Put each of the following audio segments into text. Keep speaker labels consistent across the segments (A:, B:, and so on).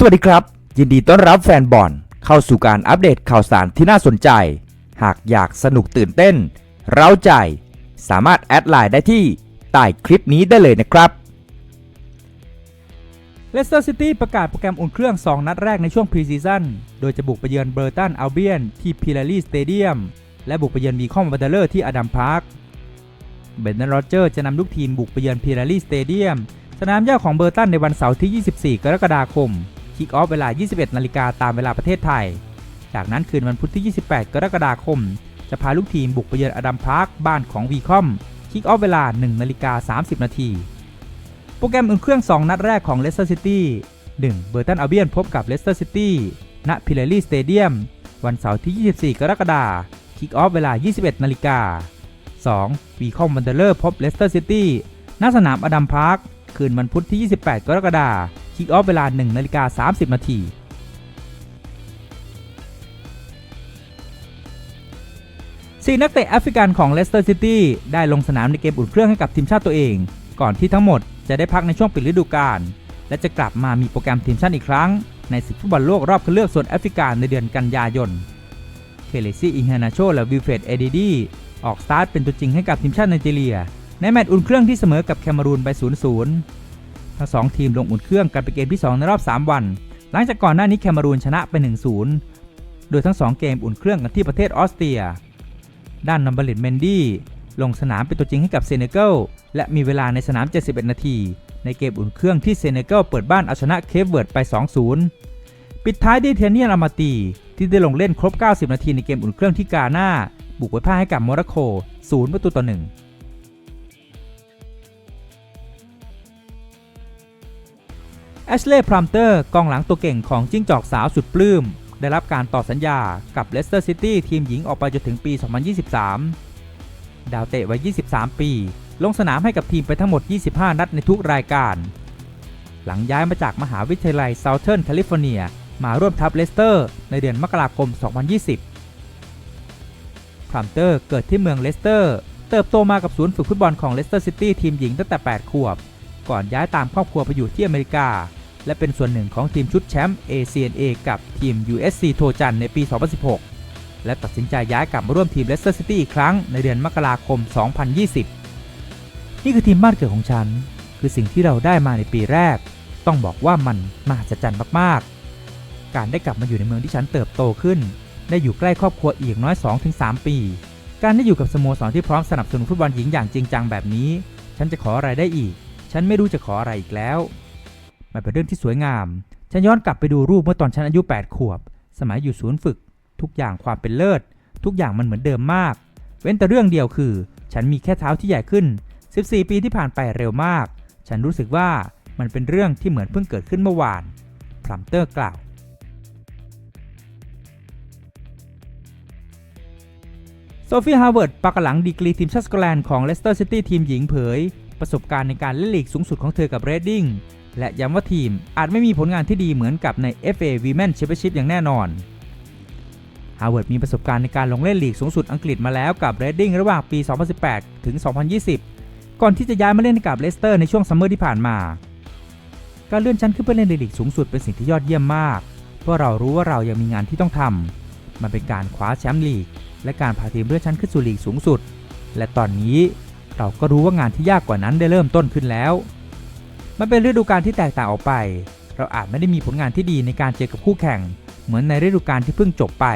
A: สวัสดีครับ ยินดีต้อนรับแฟนบอลเข้าสู่การอัปเดตข่าวสารที่น่าสนใจ หากอยากสนุกตื่นเต้น เร้าใจ สามารถแอดไลน์ได้ที่ใต้คลิปนี้ได้เลยนะครับ
B: เลสเตอร์ซิตี้ประกาศโปรแกรมอุ่นเครื่อง 2 นัดแรกในช่วงพรีซีซั่น โดยจะบุกไปเยือนเบอร์ตันอัลเบียนที่พิลารีสเตเดียม และบุกไปเยือนมีคอมบัตเลอร์ที่อดัมพาร์ค เบนเนโรเจอร์จะนำลูกทีมบุกไปเยือนพิลารีสเตเดียม สนามหญ้าของเบอร์ตันในวันเสาร์ที่ 24 กรกฎาคม คิกออฟเวลา 21 นาฬิกาตามเวลาประเทศไทย จากนั้นคืนวันพุธที่ 28 กรกฎาคม จะพาลูกทีมบุกไปเยือนอดัมพาร์คบ้านของวีคอมคิกออฟเวลา 1 นาฬิกา 30 นาทีโปรแกรมอุ่นเครื่อง 2 นัดแรกของเลสเตอร์ซิตี้ 1. เบอร์ตันอัลเบียนพบกับเลสเตอร์ซิตี้ ณ พิเลรีสเตเดียม วันเสาร์ที่ 24 กรกฎาคม คิกออฟเวลา 21 นาฬิกา 2. วีคอมวันเดอร์พบเลสเตอร์ซิตี้ ณ สนามอดัมพาร์ค คืนวันพุธที่ 28 กรกฎาคม คิกออฟเวลา1นาฬิกา30 นาทีสี่นักเตะแอฟริกันของเลสเตอร์ซิตี้ได้ลงสนามในเกมอุ่นเครื่องให้กับทีมชาติตัวเอง ก่อนที่ทั้งหมดจะได้พักในช่วงปิดฤดูกาลและจะกลับมามีโปรแกรมทีมชาติอีกครั้ง ในศึกฟุตบอลโลกรอบคัดเลือกโซนแอฟริกาในเดือนกันยายนเคเลซี่อิงฮานาโชและวิลเฟดเอดีดีออกสตาร์ทเป็นตัวจริงให้กับทีมชาติไนจีเรีย ในแมตช์อุ่นเครื่องที่เสมอกับแคนารูนไป 0-0 ทั้งสองทีมลงอุ่นเครื่องกันเป็นเกมที่ 2 ในรอบ 3 วัน หลังจากก่อนหน้านี้แคนารูนชนะไป 1-0 โดยทั้ง 2 เกมอุ่นเครื่องกันที่ประเทศออสเตรีย ด้านนัมเบลินเมนดี้ลงสนามเป็นตัวจริงให้กับเซเนกัลและมีเวลาในสนาม 71 นาที ในเกมอุ่นเครื่องที่เซเนกัลเปิดบ้านเอาชนะเคฟเวิร์ดไป 2-0 ปิดท้ายด้วยเทเนียนอามาตีที่ได้ลงเล่นครบ 90 นาทีในเกมอุ่นเครื่องที่กาหน้าบุกไว้พ่ายให้กับโมร็อกโก 0 ประตูต่อ 1 แอชเล่พรัมเตอร์กองหลังตัวเก่งของจิ้งจอกสาวสุดปลื้ม ได้รับการต่อสัญญากับเลสเตอร์ซิตี้ทีมหญิงออกไปจนถึงปี 2023 ดาวเตะวัย 23 ปี ลงสนามให้กับทีมไปทั้งหมด 25 นัดในทุกรายการ หลังย้ายมาจากมหาวิทยาลัยเซาเทิร์นแคลิฟอร์เนีย มาร่วมทัพเลสเตอร์ ในเดือนมกราคม 2020พรัมเตอร์เกิดที่เมืองเลสเตอร์ เติบโตมากับศูนย์ฝึกฟุตบอลของเลสเตอร์ซิตี้ทีมหญิงตั้งแต่ 8 ขวบ ก่อนย้ายตามครอบครัวไปอยู่ที่อเมริกา และเป็นส่วนหนึ่งของทีมชุดแชมป์ ACNA กับทีม USC โทจันในปี 2016 และตัดสินใจย้ายกลับมาร่วมทีมเลสเตอร์ซิตี้อีกครั้งในเดือนมกราคม 2020 นี่คือทีมบ้านเกิดของฉัน คือสิ่งที่เราได้มาในปีแรก ต้องบอกว่ามันมหัศจรรย์มากๆ การได้กลับมาอยู่ในเมืองที่ฉันเติบโตขึ้น ได้อยู่ใกล้ครอบครัวอีกน้อย 2-3 ปี การได้อยู่กับสโมสรที่พร้อมสนับสนุนฟุตบอลหญิงอย่างจริงจังแบบนี้ ฉันจะขออะไรได้อีก ฉันไม่รู้จะขออะไรอีกแล้ว มันเป็นเรื่องที่สวยงาม ฉันย้อนกลับไปดูรูปเมื่อตอนฉันอายุ 8 ขวบ สมัยอยู่ศูนย์ฝึก ทุกอย่างความเป็นเลิศ ทุกอย่างมันเหมือนเดิมมาก เว้นแต่เรื่องเดียวคือ ฉันมีแค่เท้าที่ใหญ่ขึ้น 14 ปีที่ผ่านไปเร็วมาก ฉันรู้สึกว่ามันเป็นเรื่องที่เหมือนเพิ่งเกิดขึ้นเมื่อวานพรัมเตอร์กล่าว โซฟีฮาร์วาร์ดปากหลังดีกรีทีมชาติสกอตแลนด์ของเลสเตอร์ซิตี้ทีมหญิงเผย ประสบการณ์ในการเล่นลีกสูงสุดของเธอกับเรดดิ้ง และย้ำว่าทีมอาจไม่มีผลงานที่ดีเหมือนกับใน FA Women Championship อย่างแน่นอนฮาวเวิร์ดมีประสบการณ์ในการลงเล่นลีกสูงสุดอังกฤษมาแล้วกับเรดดิ้งระหว่างปี 2018 ถึง 2020 ก่อนที่จะย้ายมาเล่นกับเลสเตอร์ในช่วงซัมเมอร์ที่ผ่านมา การเลื่อนชั้นขึ้นไปเล่นในลีกสูงสุดเป็นสิ่งที่ยอดเยี่ยมมาก เพราะเรารู้ว่าเรายังมีงานที่ต้องทำมันเป็นการคว้าแชมป์ลีก และการพาทีมเลื่อนชั้นขึ้นสู่ลีกสูงสุด และตอนนี้เราก็รู้ว่างานที่ยากกว่านั้นได้เริ่มต้นขึ้นแล้ว มันเป็นฤดูกาลที่แตกต่างออกไป เราอาจไม่ได้มีผลงานที่ดีในการเจอกับคู่แข่ง เหมือนในฤดูกาลที่เพิ่งจบไป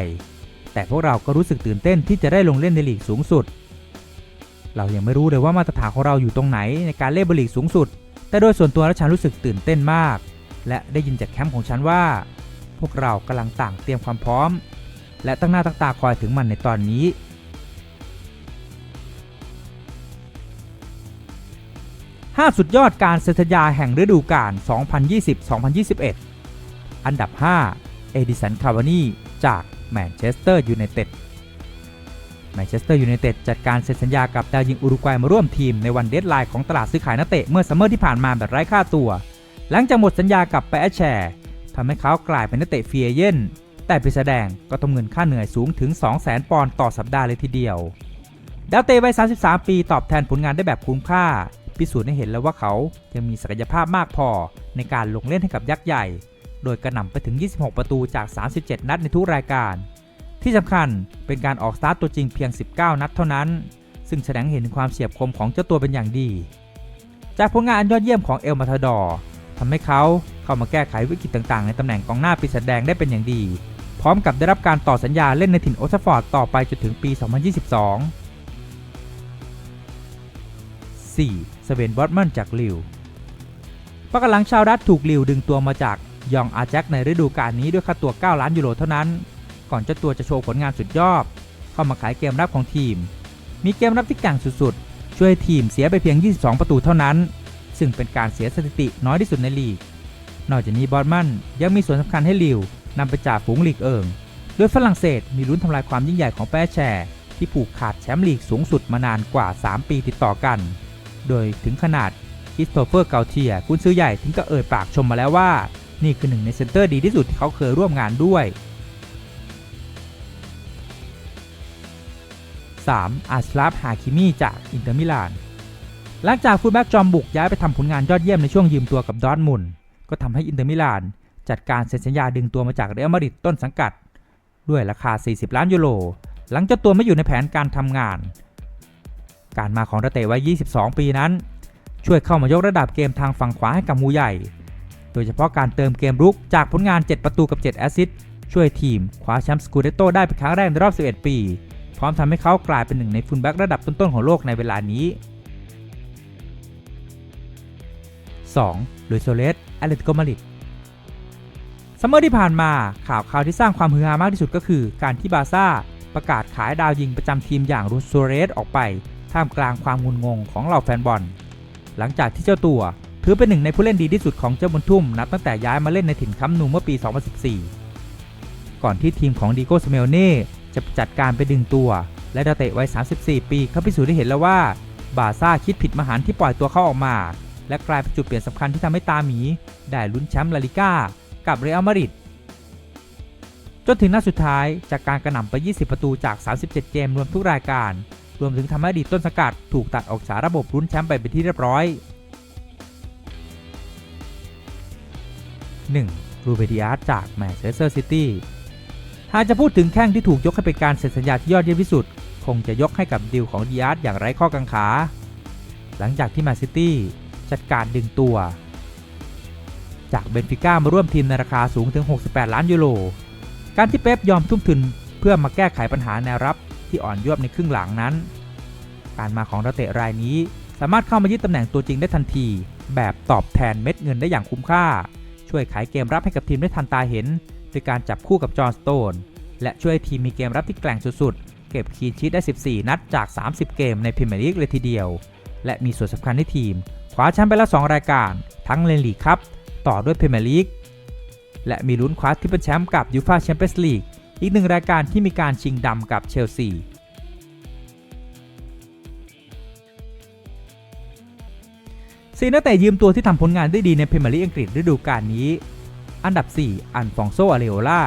B: แต่พวกเราก็รู้สึกตื่นเต้นที่จะได้ลงเล่นในลีกสูงสุด เรายังไม่รู้เลยว่ามาตรฐานของเราอยู่ตรงไหนในการเล่นบลีกสูงสุด แต่โดยส่วนตัวแล้วฉันรู้สึกตื่นเต้นมาก และได้ยินจากแคมป์ของฉันว่า พวกเรากำลังต่างเตรียมความพร้อม และตั้งหน้าตั้งตาคอยถึงมันในตอนนี้ 5 สุดยอดการเซ็นสัญญาแห่งฤดูกาล 2020-2021 อันดับ 5 เอดิสัน คาวานีจากแมนเชสเตอร์ยูไนเต็ด แมนเชสเตอร์ยูไนเต็ดจัดการเซ็นสัญญากับดาวยิงอุรุกวัยมาร่วมทีมในวันเดดไลน์ของตลาดซื้อขายนักเตะเมื่อซัมเมอร์ที่ผ่านมาแบบไร้ค่าตัว หลังจากหมดสัญญากับไปแอชแชร์ทำให้เขากลายเป็นนักเตะฟรีเอเย่นแต่ไปแสดงก็ต้องเงินค่าเหนื่อยสูงถึง 200,000 ปอนด์ต่อสัปดาห์เลยทีเดียว ดาวเตะวัย 33 ปีตอบแทนผลงานได้แบบคุ้มค่า พิสูจน์ให้เห็นแล้วว่าเขายังมีศักยภาพมากพอในการลงเล่นให้กับยักษ์ใหญ่ โดยกระหน่ำไปถึง 26 ประตูจาก 37 นัดในทุกรายการ ที่สำคัญเป็นการออกสตาร์ตตัวจริงเพียง 19 นัดเท่านั้น ซึ่งแสดงเห็นความเฉียบคมของเจ้าตัวเป็นอย่างดี จากผลงานอันยอดเยี่ยมของเอลมาทาดอร์ทำให้เขาเข้ามาแก้ไขวิกฤตต่างๆ ในตำแหน่งกองหน้าปีศาจแดงได้เป็นอย่างดี พร้อมกับได้รับการต่อสัญญาเล่นในถิ่นโอทราฟอร์ดต่อไปจนถึงปี 2022 4. สเวนบอตมันจากลิวปากหลังชาวรัฐถูกลิวดึงตัวมาจากยองอาแจ็คในฤดูกาลนี้ด้วยค่าตัว 9 ล้านยูโรเท่านั้น ก่อนเจ้าตัวจะโชว์ผลงานสุดยอด เข้ามาขายเกมรับของทีม มีเกมรับที่แกร่งสุดๆ ช่วยทีมเสียไปเพียง 22 ประตูเท่านั้น ซึ่งเป็นการเสียสถิติน้อยที่สุดในลีก นอกจากนี้บอตมันยังมีส่วนสำคัญให้ลิวนำไปจ่าฝูงลีกเอิงโดยฝรั่งเศสมีลุ้นทำลายความยิ่งใหญ่ของแป้แชร์ที่ผูกขาดแชมป์ลีกสูงสุดมานานกว่า 3 ปีติดต่อกัน โดยถึงขนาดคิสโตเฟอร์เกาเทียกุนซื้อใหญ่ถึงกับเอ่ยปากชมมาแล้วว่า นี่คือหนึ่งในเซนเตอร์ดีที่สุดที่เขาเคยร่วมงานด้วย 3. อาสลาฟฮาคิมีจากอินเตอร์มิลาน หลังจากฟูลแบ็กจอมบุกย้ายไปทำผลงานยอดเยี่ยมในช่วงยืมตัวกับดอร์ทมุนก็ทำให้อินเตอร์มิลาน จัดการเซ็นสัญญาดึงตัวมาจากเรอัลมาดริดต้นสังกัด ด้วยราคา 40 ล้านยูโรหลังจ้าตัวไม่อยู่ในแผนการทำงาน การมาของนักเตะวัย 22 ปีนั้น ช่วยเข้ามายกระดับเกมทางฝั่งขวาให้กับมูใหญ่ โดยเฉพาะการเติมเกมรุกจากผลงาน 7 ประตูกับ 7 แอสซิสต์ช่วยทีมคว้าแชมป์สกูเดโตได้เป็นครั้งแรกในรอบ 11 ปี พร้อมทำให้เขากลายเป็นหนึ่งในฟุตแบ็กระดับต้นๆของโลกในเวลานี้ 2. ลุยโซเลสแอตเลติโกมาริดซัมเมอร์ที่ผ่านมาข่าวข่าวที่สร้างความฮือฮามากที่สุดก็คือ การที่บาร์ซ่าประกาศขายดาวยิงประจำทีมอย่างรูโซเรสออกไป ท่ามกลางความงุนงงของเหล่าแฟนบอล หลังจากที่เจ้าตัว ถือเป็นหนึ่งในผู้เล่นดีที่สุดของเจ้าบุญทุ่มนับตั้งแต่ย้ายมาเล่นในถิ่นคัมนูเมื่อปี 2014 ก่อนที่ทีมของดีโก้สเมลเน่จะจัดการไปดึงตัว และดาเตะวัย 34 ปีเขาพิสูจน์ได้เห็นแล้วว่า บาซ่าคิดผิดมหันที่ปล่อยตัวเขาออกมา และกลายเป็นจุดเปลี่ยนสำคัญที่ทำให้ตาหมี ได้ลุ้นแชมป์ลาลิก้ากับเรอัลมาดริดจนถึงนัดสุดท้ายจากการกระหน่ำไป 20 ประตูจาก 37 เกมรวมทุกรายการ รวมถึงทำให้ดีต้นสกัดถูกตัดออกจากระบบลุ้นแชมป์ไปเป็นที่เรียบร้อย 1. รูเบดิอาสจากแมนเชสเตอร์ซิตี้หากจะพูดถึงแข้งที่ถูกยกให้เป็นการเซ็นสัญญาที่ยอดเยี่ยมที่สุด คงจะยกให้กับดีลของดิอาสอย่างไร้ข้อกังขา หลังจากที่แมนซิตี้จัดการดึงตัว จากเบนฟิก้ามาร่วมทีมในราคาสูงถึง 68 ล้านยูโร การที่เป๊ปยอมทุ่มทุนเพื่อมาแก้ไขปัญหาแนวรับ ที่อ่อนยวบในครึ่งหลังนั้น การมาของนักเตะรายนี้สามารถเข้ามายึดตำแหน่งตัวจริงได้ทันที แบบตอบแทนเม็ดเงินได้อย่างคุ้มค่า ช่วยขายเกมรับให้กับทีมได้ทันตาเห็นโดยการจับคู่กับจอห์นสโตนและช่วยทีมมีเกมรับที่แกร่งสุดๆ เก็บคีนชีตได้ 14 นัดจาก 30 เกมในพรีเมียร์ลีกเลยทีเดียว และมีส่วนสำคัญให้ทีมคว้าแชมป์ไปแล้ว 2 รายการ ทั้งเลนลีกครับ ต่อด้วยพรีเมียร์ลีก และมีลุ้นคว้าทริปเปิลแชมป์กับยูฟาแชมเปี้ยนส์ลีก อีกหนึ่งรายการที่มีการชิงดำกับเชลซีสี่นักเตะยืมตัวที่ทำผลงานได้ดีในพรีเมียร์ลีกอังกฤษฤดูกาลนี้ อันดับ 4 อันฟองโซอาเรโอลา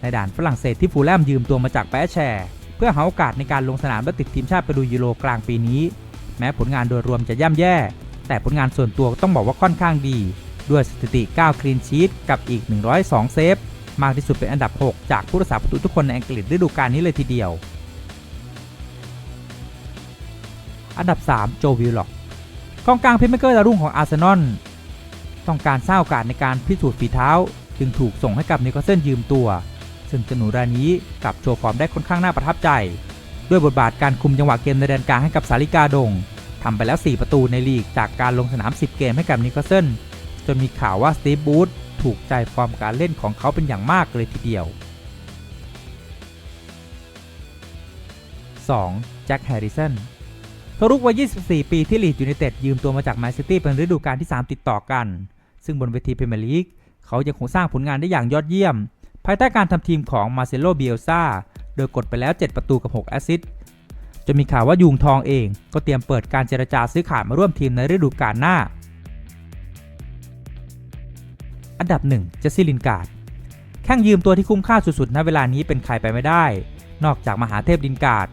B: ในด่านฝรั่งเศสที่ฟูลแลมยืมตัวมาจากแปะแชร์ เพื่อหาโอกาสในการลงสนามและติดทีมชาติไปดูยูโรกลางปีนี้ แม้ผลงานโดยรวมจะย่ำแย่ แต่ผลงานส่วนตัวต้องบอกว่าค่อนข้างดี ด้วยสถิติ 9 คลีนชีตกับอีก 102 เซฟ มากที่สุดเป็นอันดับ 6 จากผู้รักษาประตูทุกคนในอังกฤษฤดูกาลนี้เลยทีเดียว อันดับ 3 โจวิลล็อกกองกลางเพลย์เมเกอร์ดาวรุ่งของอาร์เซนอลต้องการสร้างโอกาสในการพิสูจน์ฝีเท้า จึงถูกส่งให้กับนิโคลเซนยืมตัว ซึ่งจาหนูรายนี้กลับโชว์ฟอร์มได้ค่อนข้างน่าประทับใจ ด้วยบทบาทการคุมจังหวะเกมในแดนกลางให้กับสาริกาดงทำไปแล้ว 4 ประตูในลีกจากการลงสนาม 10 เกมให้กับนิโคลเซนจนมีข่าวว่าสตีฟบูธ ถูกใจฟอร์มการเล่นของเขาเป็นอย่างมากเลยทีเดียว 2. แจ็คแฮร์ริสันทรุกวัย 24 ปีที่ลีดยูไนเต็ดยืมตัวมาจากแมนซิตี้เป็นฤดูกาลที่ 3 ติดต่อกัน ซึ่งบนเวทีพรีเมียร์ลีกเขายังคงสร้างผลงานได้อย่างยอดเยี่ยม ภายใต้การทำทีมของมาเซโลเบียลซาโดยกดไปแล้ว 7 ประตูกับ 6 แอสซิสต์จนมีข่าวว่ายุงทองเองก็เตรียมเปิดการเจรจาซื้อขายมาร่วมทีมในฤดูกาลหน้า อันดับ 1 เจสซี่ลินการ์ด แข้งยืมตัวที่คุ้มค่าสุดๆณเวลานี้เป็นใครไปไม่ได้ นอกจากมหาเทพลินการ์ด